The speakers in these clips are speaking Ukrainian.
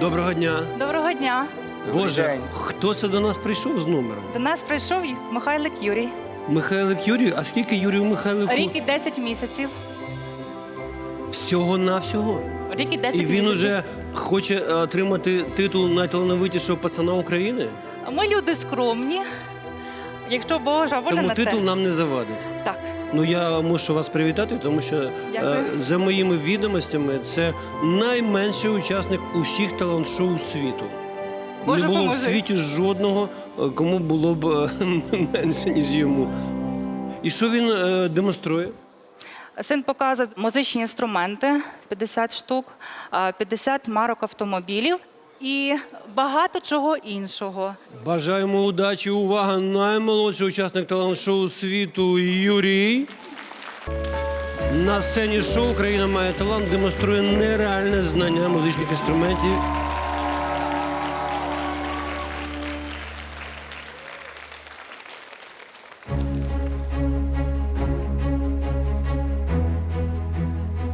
Доброго дня. Доброго дня. Боже, день. хто це до нас прийшов з номером? До нас прийшов Михайлик Юрій. Михайлик Юрій. А скільки Юрію Михайлику? Рік і 10 місяців. Всього навсього. Рік і 10 І він місяців. уже хоче е, отримати титул найталановитішого пацана України. Ми люди скромні. Якщо Божа воля Тому на титул те. нам не завадить. Ну я мушу вас привітати, тому що е, за моїми відомостями це найменший учасник усіх талант-шоу світу. Боже не було поможи. в світі жодного, е, кому було б е, менше, ніж йому. І що він е, демонструє? Син показує музичні інструменти 50 штук, а, 50 марок автомобілів і багато чого іншого. Бажаємо удачі, увага! Наймолодший учасник талант-шоу світу Юрій. На сцені шоу Країна має талант демонструє нереальне знання музичних інструментів.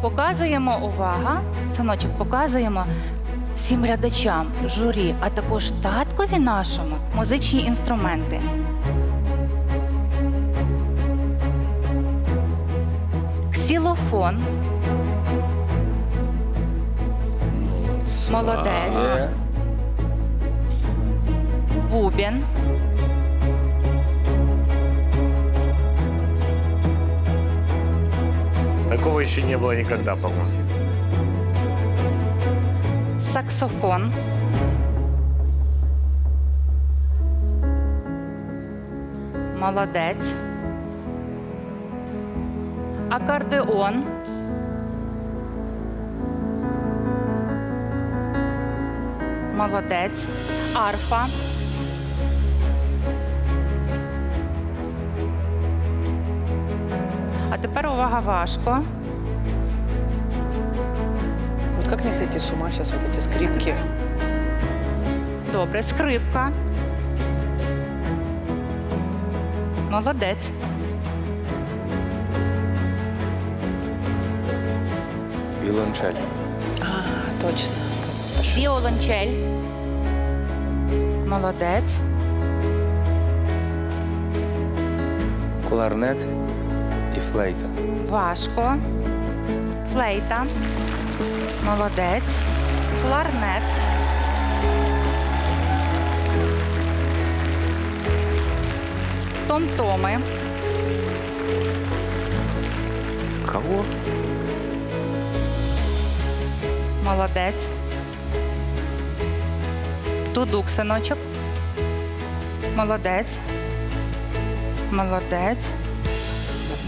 Показуємо увага, синочок, показуємо всім глядачам, журі, а також таткові нашому музичні інструменти. Ксілофон. Молодець. Бубен. Такого еще не было никогда, по-моему. Саксофон. Молодець. Акордеон. Молодець. Арфа. А тепер увага важко. Как не сойти с ума сейчас вот эти скрипки? Добре, скрипка. Молодець. Віолончель. А, точно. Віолончель. Молодець. Кларнет і флейта. Важко. Флейта. Молодець. Кларнет. Том-томи. Кого? Молодець. Дудук, синочок. Молодець. Молодець.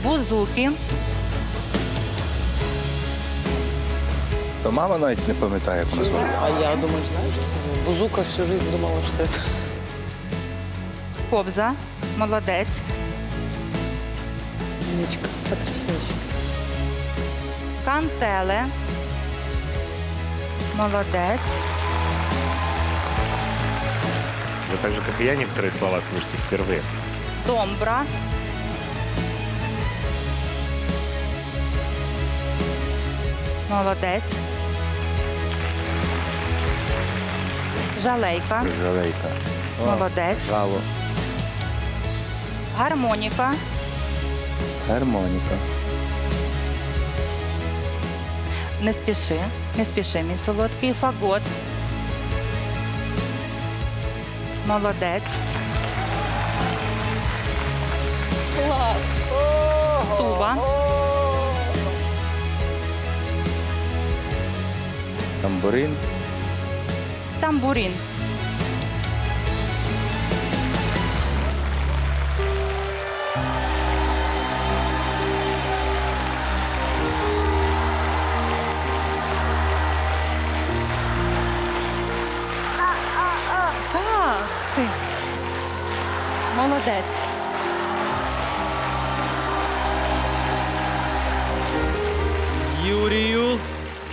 Бузуки. То мама навіть не пам'ятає, як вона звати. А я думаю, знаешь, Бузука всю жизнь думала, что это. Кобза. Молодець. Умничка, потрясающе. Кантеле. Молодець. Вы так же, как и я, некоторые слова слышите впервые. Домбра. Молодець. Жалейка. Жалейка. О, Молодець. Жало. Гармоніка. Гармоніка. Не спіши. Не спіши, мій солодкий. Фагот. Молодець. Класс! Туба. Тамбурин. Так, ти. Молодець.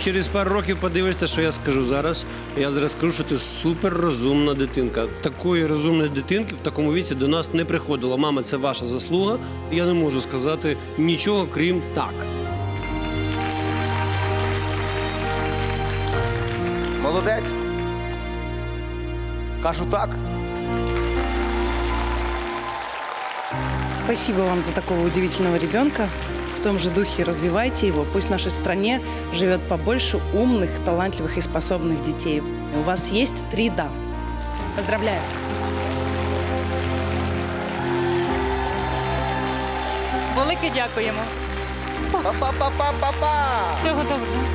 Через пару років подивишся, що я скажу зараз. Я зараз скажу, що ти суперрозумна дитинка. Такої розумної дитинки в такому віці до нас не приходило. Мама, це ваша заслуга. Я не можу сказати нічого, крім так. Молодець. Кажу так. Спасибо вам за такого удивительного ребенка В том же духе развивайте его. Пусть в нашей стране живет побольше умных, талантливых и способных детей. У вас есть три «да». Поздравляю! Велике дякуємо. Па-па-па-па-па-па! Всього доброго.